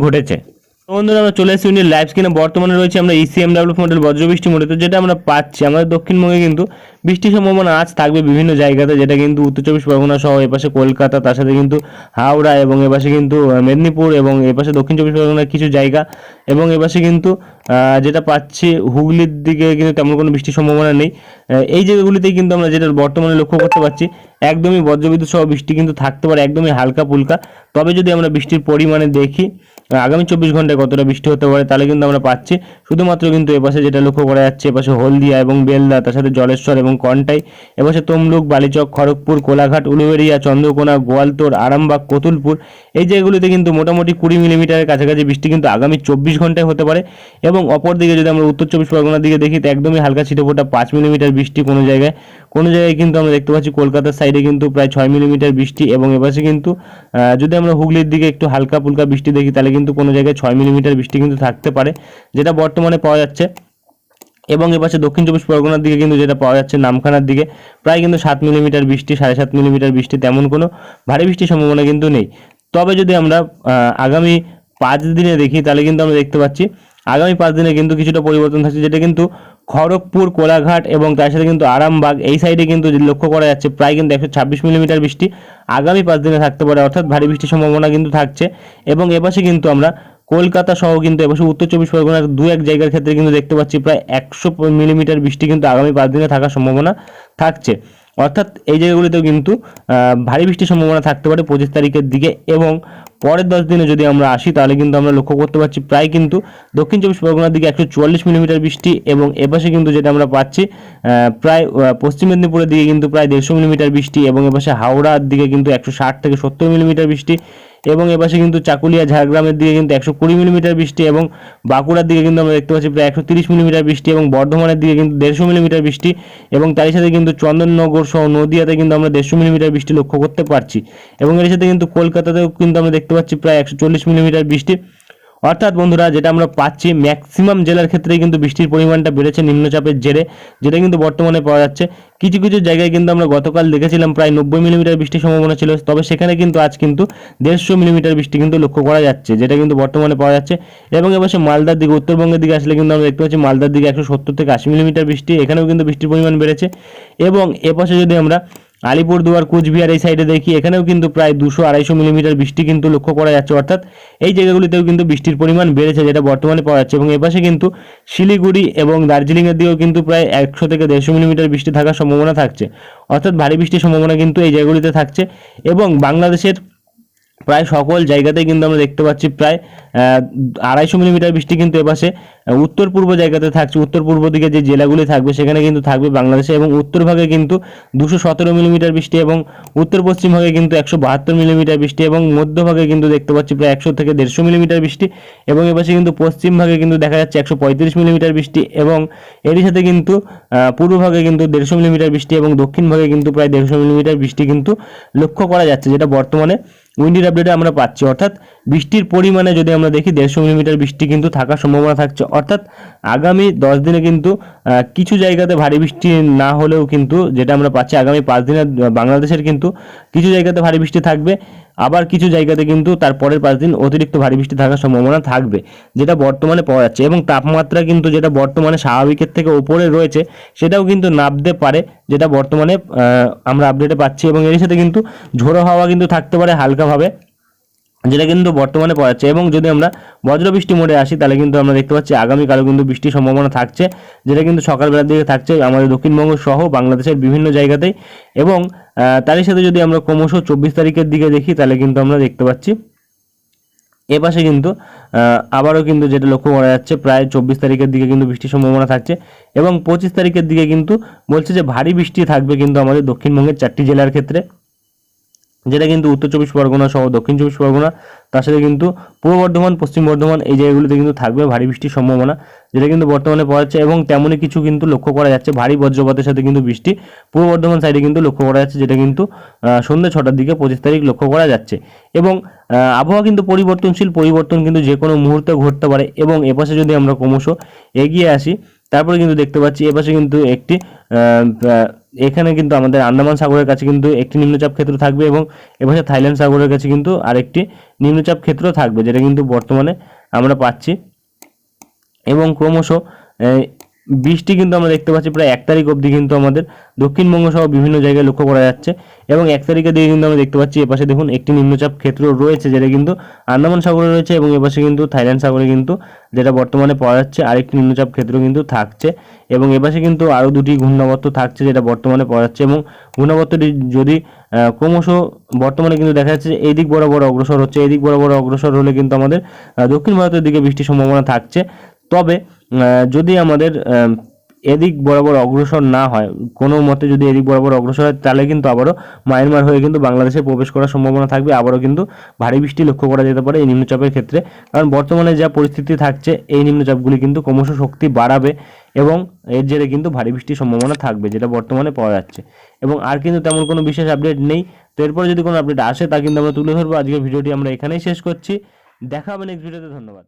ঘটেছে। বন্ধুরা, আমরা চলে এসেছি উনি লাইভ স্ক্রিনে বর্তমানে রয়েছে আমরা ইসিএম ডাব্লিউ মডেল বজ্রবৃষ্টি মডেল যেটা আমরা পাচ্ছি, আমাদের দক্ষিণবঙ্গে কিন্তু বৃষ্টির সম্ভাবনা আজ থাকবে বিভিন্ন জায়গাতে, যেটা কিন্তু উত্তর চব্বিশ পরগনা সহ এপাশে কলকাতা, তার সাথে কিন্তু হাওড়া এবং এপাশে কিন্তু মেদিনীপুর এবং এপাশে দক্ষিণ চব্বিশ পরগনার কিছু জায়গা এবং এপাশে কিন্তু যেটা পাচ্ছি হুগলির দিকে কিন্তু তেমন কোনো বৃষ্টির সম্ভাবনা নেই। এই জায়গাগুলিতেই কিন্তু আমরা যেটা বর্তমানে লক্ষ্য করতে পারছি একদমই বজ্রবিদ্যুৎ সহ বৃষ্টি কিন্তু থাকতে পারে, একদমই হালকা ফুলকা। তবে যদি আমরা বৃষ্টির পরিমাণে দেখি আগামী চব্বিশ ঘন্টায় কতটা বৃষ্টি হতে পারে তাহলে কিন্তু আমরা পাচ্ছি। শুধুমাত্র কিন্তু এপাশে যেটা লক্ষ্য করা যাচ্ছে, এপাশে হলদিয়া এবং বেলদা, তার সাথে জলেশ্বর এবং কন্টাই, এপাশে তমলুক, বালিচক, খড়গপুর, কোলাঘাট, উলুবেড়িয়া, চন্দ্রকোনা গোয়ালতোড় আরামবাগ, কতুলপুর, এই জায়গাগুলিতে কিন্তু মোটামুটি কুড়ি মিলিমিটারের কাছাকাছি বৃষ্টি কিন্তু আগামী চব্বিশ ঘন্টায় হতে পারে এবং অপরদিকে যদি আমরা উত্তর চব্বিশ পরগনার দিকে দেখি, তো একদমই হালকা ছিটেফোঁটা পাঁচ মিলিমিটার বৃষ্টি কোনো জায়গায়। কোনো জায়গায় কিন্তু আমরা দেখতে পাচ্ছি কলকাতার সাইডে কিন্তু প্রায় ছয় মিলিমিটার বৃষ্টি এবং এপাশে কিন্তু যদি আমরা হুগলির দিকে একটু হালকা ফুলকা বৃষ্টি দেখি, তাহলে কিন্তু কোনো জায়গায় ছয় মিলিমিটার বৃষ্টি কিন্তু থাকতে পারে, যেটা বর্তমানে পাওয়া যাচ্ছে। এবং এপাশে দক্ষিণ চব্বিশ পরগনার দিকে কিন্তু যেটা পাওয়া যাচ্ছে নামখানার দিকে, প্রায় কিন্তু সাত মিলিমিটার বৃষ্টি, সাড়ে সাত মিলিমিটার বৃষ্টি তেমন কোনো ভারী বৃষ্টির সম্ভাবনা কিন্তু নেই। তবে যদি আমরা আগামী পাঁচ দিনে দেখি, তাহলে কিন্তু আমরা দেখতে পাচ্ছি আগামী পাঁচ দিনে কিন্তু কিছুটা পরিবর্তন থাকছে, যেটা কিন্তু খড়গপুর, কোলাঘাট এবং তার সাথে কিন্তু আরামবাগ, এই সাইডে কিন্তু লক্ষ্য করা যাচ্ছে, প্রায় কিন্তু একশো ছাব্বিশ মিলিমিটার বৃষ্টি আগামী পাঁচ দিনে থাকতে পারে, অর্থাৎ ভারী বৃষ্টির সম্ভাবনা কিন্তু থাকছে। এবং এপাশে কিন্তু আমরা কলকাতা সহ কিন্তু এপাশে উত্তর চব্বিশ পরগনার দু এক জায়গার ক্ষেত্রে কিন্তু দেখতে পাচ্ছি, প্রায় একশো মিলিমিটার বৃষ্টি কিন্তু আগামী পাঁচ দিনে থাকার সম্ভাবনা থাকছে। অর্থাৎ এই জায়গাগুলিতেও কিন্তু ভারী বৃষ্টির সম্ভাবনা থাকতে পারে পঁচিশ তারিখের দিকে এবং পরের দশ দিনে যদি আমরা আসি, তাহলে কিন্তু আমরা লক্ষ্য করতে পারছি প্রায় কিন্তু দক্ষিণ চব্বিশ পরগনার দিকে একশো চুয়াল্লিশ মিলিমিটার বৃষ্টি এবং এপাশে কিন্তু যেটা আমরা পাচ্ছি প্রায় পশ্চিম মেদিনীপুরের দিকে কিন্তু প্রায় দেড়শো মিলিমিটার বৃষ্টি এবং এপাশে হাওড়ার দিকে কিন্তু একশো ষাট থেকে সত্তর মিলিমিটার বৃষ্টি। এবং এপাশে কিন্তু চাকুলিয়া, ঝাড়গ্রামের দিকে কিন্তু একশো কুড়ি মিলিমিটার বৃষ্টি এবং বাঁকুড়ার দিকে কিন্তু আমরা দেখতে পাচ্ছি প্রায় একশো তিরিশ মিলিমিটার বৃষ্টি এবং বর্ধমানের দিকে কিন্তু দেড়শো মিলিমিটার বৃষ্টি এবং তারই সাথে কিন্তু চন্দননগর সহ নদীয়াতে কিন্তু আমরা দেড়শো মিলিমিটার বৃষ্টি লক্ষ্য করতে পারছি এবং এর সাথে কিন্তু কলকাতাতেও কিন্তু আমরা দেখতে পাচ্ছি প্রায় একশো চল্লিশ মিলিমিটার বৃষ্টি। অর্থাৎ বন্ধুরা, যেটা আমরা পাচ্ছি ম্যাক্সিমাম জেলার ক্ষেত্রে কিন্তু বৃষ্টির পরিমাণটা বেড়েছে, নিম্নচাপের জেরে, যেটা কিন্তু বর্তমানে পাওয়া যাচ্ছে। কিছু কিছু জায়গায় কিন্তু আমরা গতকাল দেখেছিলাম প্রায় নব্বই মিলিমিটার বৃষ্টির সম্ভাবনা ছিল। তবে সেখানে কিন্তু আজ কিন্তু দেড়শো মিলিমিটার বৃষ্টি কিন্তু লক্ষ্য করা যাচ্ছে, যেটা কিন্তু বর্তমানে পাওয়া যাচ্ছে। এবং এবার মালদার দিকে, উত্তরবঙ্গের দিকে আসলে কিন্তু আমরা দেখতে পাচ্ছি, মালদার দিকে একশো সত্তর থেকে আশি মিলিমিটার বৃষ্টি, এখানেও কিন্তু বৃষ্টির পরিমাণ বেড়েছে। এবং এপাশে যদি আমরা আলিপুরদুয়ার, কুচবিহার এই সাইডে দেখি, এখানেও কিন্তু প্রায় দুশো আড়াইশো মিলিমিটার বৃষ্টি কিন্তু লক্ষ্য করা যাচ্ছে। অর্থাৎ এই জায়গাগুলিতেও কিন্তু বৃষ্টির পরিমাণ বেড়েছে, যেটা বর্তমানে পাওয়া যাচ্ছে। এবং এপাশে কিন্তু শিলিগুড়ি এবং দার্জিলিংয়ের দিকেও কিন্তু প্রায় একশো থেকে দেড়শো মিলিমিটার বৃষ্টি থাকার সম্ভাবনা থাকছে। অর্থাৎ ভারী বৃষ্টির সম্ভাবনা কিন্তু এই জায়গাগুলিতে থাকছে। এবং বাংলাদেশের প্রায় সকল জায়গাতেই কিন্তু আমরা দেখতে পাচ্ছি, প্রায় আড়াইশো মিলিমিটার বৃষ্টি কিন্তু এপাশে উত্তর পূর্ব জায়গাতে থাকছে। উত্তর পূর্ব দিকে যে জেলাগুলি থাকবে, সেখানে কিন্তু থাকবে বাংলাদেশে এবং উত্তর ভাগে কিন্তু দুশো সতেরো মিলিমিটার বৃষ্টি এবং উত্তর পশ্চিম ভাগে কিন্তু একশো বাহাত্তর মিলিমিটার বৃষ্টি এবং মধ্যভাগে কিন্তু দেখতে পাচ্ছি প্রায় একশো থেকে দেড়শো মিলিমিটার বৃষ্টি এবং এপাশে কিন্তু পশ্চিম ভাগে কিন্তু দেখা যাচ্ছে একশো পঁয়ত্রিশ মিলিমিটার বৃষ্টি এবং এরই সাথে কিন্তু পূর্ব ভাগে কিন্তু দেড়শো মিলিমিটার বৃষ্টি এবং দক্ষিণ ভাগে কিন্তু প্রায় দেড়শো মিলিমিটার বৃষ্টি কিন্তু লক্ষ্য করা যাচ্ছে, যেটা বর্তমানে উইন্ডির আপডেটে আমরা পাচ্ছি। অর্থাৎ বৃষ্টির পরিমাণে যদি আমরা দেখি দেড়শো মিলিমিটার বৃষ্টি কিন্তু থাকার সম্ভাবনা থাকছে। অর্থাৎ আগামী দশ দিনে কিন্তু কিছু জায়গাতে ভারী বৃষ্টি না হলেও কিন্তু যেটা আমরা পাচ্ছি, আগামী পাঁচ দিনে বাংলাদেশের কিন্তু কিছু জায়গাতে ভারী বৃষ্টি থাকবে। আবার কিছু জায়গাতে কিন্তু তার পরের পাঁচ দিন অতিরিক্ত ভারী বৃষ্টি থাকার সম্ভাবনা থাকবে, যেটা বর্তমানে পাওয়া যাচ্ছে। এবং তাপমাত্রা কিন্তু যেটা বর্তমানে স্বাভাবিকের থেকে উপরে রয়েছে, সেটাও কিন্তু নামতে পারে, যেটা বর্তমানে আমরা আপডেটে পাচ্ছি। এবং এর সাথে কিন্তু ঝোড়ো হাওয়া কিন্তু থাকতে পারে হালকাভাবে। যেটা কিন্তু বর্তমানে পাওয়া যাচ্ছে। এবং যদি আমরা বজ্রবৃষ্টি মোডে আসি, তাহলে কিন্তু আমরা দেখতে পাচ্ছি আগামীকালও কিন্তু বৃষ্টির সম্ভাবনা থাকছে, যেটা কিন্তু সকালবেলার দিকে থাকছে আমাদের দক্ষিণবঙ্গ সহ বাংলাদেশের বিভিন্ন জায়গাতেই। এবং তারই সাথে যদি আমরা ক্রমশ চব্বিশ তারিখের দিকে দেখি, তাহলে কিন্তু আমরা দেখতে পাচ্ছি এ পাশে কিন্তু আবারও কিন্তু যেটা লক্ষ্য করা যাচ্ছে, প্রায় চব্বিশ তারিখের দিকে কিন্তু বৃষ্টির সম্ভাবনা থাকছে। এবং পঁচিশ তারিখের দিকে কিন্তু বলছে যে ভারী বৃষ্টি থাকবে কিন্তু আমাদের দক্ষিণবঙ্গের চারটি জেলার ক্ষেত্রে। যেটা কিন্তু উত্তর চব্বিশ পরগনা সহ দক্ষিণ চব্বিশ পরগনা, তার সাথে কিন্তু পূর্ব বর্ধমান, পশ্চিম বর্ধমান এই জায়গাগুলিতে কিন্তু থাকবে ভারী বৃষ্টির সম্ভাবনা, যেটা কিন্তু বর্তমানে পাওয়া যাচ্ছে এবং তেমনই কিছু কিন্তু লক্ষ্য করা যাচ্ছে ভারী বজ্রপাতের সাথে কিন্তু বৃষ্টি পূর্ব বর্ধমান সাইডে কিন্তু লক্ষ্য করা যাচ্ছে, যেটা কিন্তু সন্ধ্যে ছটার দিকে পঁচিশ তারিখ লক্ষ্য করা যাচ্ছে এবং আবহাওয়া কিন্তু পরিবর্তনশীল, পরিবর্তন কিন্তু যে কোনো মুহূর্তে ঘটতে পারে এবং এপাশে যদি আমরা ক্রমশ এগিয়ে আসি, তারপরে কিন্তু দেখতে পাচ্ছি এপাশে কিন্তু একটি এখানে কিন্তু আমাদের আন্দামান সাগরের কাছে কিন্তু একটি নিম্নচাপ ক্ষেত্র থাকবে এবং এপাশে থাইল্যান্ড সাগরের কাছে কিন্তু আরেকটি নিম্নচাপ ক্ষেত্র থাকবে, যেটা কিন্তু বর্তমানে আমরা পাচ্ছি। এবং ক্রমশ বৃষ্টি কিন্তু আমরা দেখতে পাচ্ছি প্রায় এক তারিখ অবধি কিন্তু আমাদের। দক্ষিণবঙ্গ সহ বিভিন্ন জায়গায় লক্ষ্য করা যাচ্ছে এবং এক তারিখের দিকে কিন্তু আমরা দেখতে পাচ্ছি এপাশে দেখুন একটি নিম্নচাপ ক্ষেত্র রয়েছে যেটা কিন্তু আন্দামান সাগরে রয়েছে এবং এপাশে কিন্তু থাইল্যান্ড সাগরে কিন্তু যেটা বর্তমানে পাওয়া যাচ্ছে আরেকটি নিম্নচাপ ক্ষেত্র কিন্তু থাকছে এবং এপাশে কিন্তু আরও দুটি ঘূর্ণাবর্ত থাকছে যেটা বর্তমানে পাওয়া যাচ্ছে এবং ঘূর্ণাবর্তটি যদি ক্রমশ বর্তমানে কিন্তু দেখা যাচ্ছে এই দিক বরাবর অগ্রসর হচ্ছে এই দিক বরাবর অগ্রসর হলে কিন্তু আমাদের দক্ষিণ ভারতের দিকে বৃষ্টির সম্ভাবনা থাকছে। তবে যদি আমাদের এদিক বরাবর অগ্রসর না হয়, কোনো মতে যদি এদিক বরাবর অগ্রসর হয়, তাহলে কিন্তু আবারও মায়ানমার হয়ে কিন্তু বাংলাদেশে প্রবেশ করার সম্ভাবনা থাকবে। আবারও কিন্তু ভারী বৃষ্টি লক্ষ্য করা যেতে পারে এই নিম্নচাপের ক্ষেত্রে। কারণ বর্তমানে যা পরিস্থিতি থাকছে, এই নিম্নচাপগুলি কিন্তু ক্রমশ শক্তি বাড়াবে এবং এর জেরে কিন্তু ভারী বৃষ্টির সম্ভাবনা থাকবে, যেটা বর্তমানে পাওয়া যাচ্ছে। এবং আর কিন্তু তেমন কোনো বিশেষ আপডেট নেই। তো এরপরে যদি কোনো আপডেট আসে, তা কিন্তু আমরা তুলে ধরবো। আজকের ভিডিওটি আমরা এখানেই শেষ করছি। দেখা হবে নেক্সট ভিডিওতে ধন্যবাদ।